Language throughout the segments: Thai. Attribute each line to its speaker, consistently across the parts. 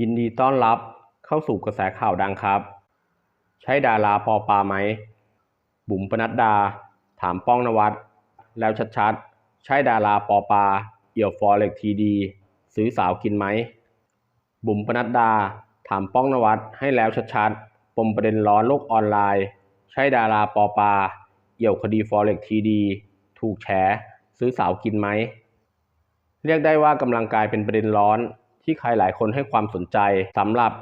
Speaker 1: ยินดีต้อนรับเข้าสู่กระแสข่าวดังครับ ใช่ดาราปอปาไหม บุ๋มปนัดดา ถามป้องนวัด แล้วชัดๆ ใช่ดาราปอปา เอี่ยวฟอเร็กทีดี ซื้อสาวกินไหม บุ๋มปนัดดา ถามป้องนวัดให้แล้วชัดๆ ปมประเด็นร้อนโลกออนไลน์ ใช่ดาราปอปา เอี่ยวคดีฟอเร็กทีดี ถูกแฉ ซื้อสาวกินไหม เรียกได้ว่ากำลังกลายเป็นประเด็นร้อน ที่ใครหลายคนให้ความสนใจสำหรับ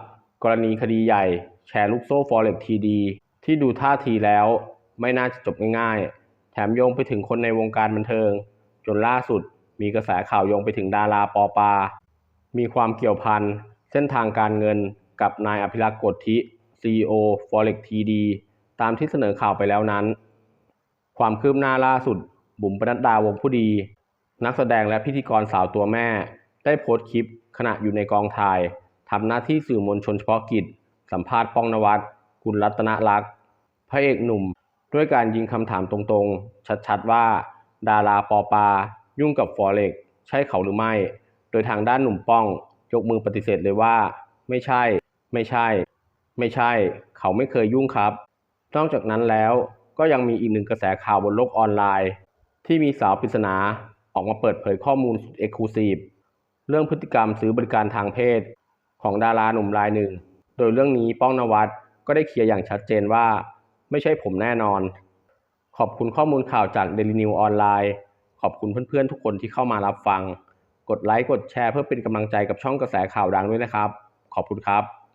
Speaker 1: กรณีคดีใหญ่ แชร์ลูกโซ่ฟอเร็กทีดีที่ดูท่าทีแล้ว ไม่น่าจะจบง่ายๆ แถมโยงไปถึงคนในวงการบันเทิง จนล่าสุดมีกระแสข่าวโยงไปถึงดาราปอปา มีความเกี่ยวพันเส้นทางการเงินกับนายอภิรักษ์กฎทิ CEO Forex TD ตามที่เสนอข่าวไปแล้วนั้น ความคืบหน้าล่าสุด บุ๋มปนัดดาวงผู้ดี นักแสดงและพิธีกรสาวตัวแม่ ได้โพสต์คลิป ขณะอยู่ในกองถ่ายทำหน้าที่สื่อมวลชนเฉพาะกิจ สัมภาษณ์ป้องนวัดกุลรัตนลักษ์พระเอกหนุ่ม ด้วยการยิงคำถามตรงๆ ชัดๆว่า ดาราปอปา ยุ่งกับฟอเร็กใช่เขาหรือไม่ โดยทางด้านหนุ่มป้อง ยกมือปฏิเสธเลยว่า ไม่ใช่ ไม่ใช่ ไม่ใช่ เขาไม่เคยยุ่งครับ นอกจากนั้นแล้วก็ยังมีอีกหนึ่งกระแสข่าวบนโลกออนไลน์ ที่มีสาวปริศนาออกมาเปิดเผยข้อมูลสุดเอกลูซีฟ เรื่องพฤติกรรมซื้อบริการทางเพศ ของดาราหนุ่มรายหนึ่ง โดยเรื่องนี้ป้องนวัดก็ได้เคลียร์อย่างชัดเจนว่า ไม่ใช่ผมแน่นอน ขอบคุณข้อมูลข่าวจาก Daily New ออนไลน์ขอบคุณเพื่อนๆทุกคนที่เข้ามารับฟัง กดไลค์กดแชร์เพื่อเป็นกำลังใจกับช่องกระแสข่าวดังด้วยนะครับ ขอบคุณครับ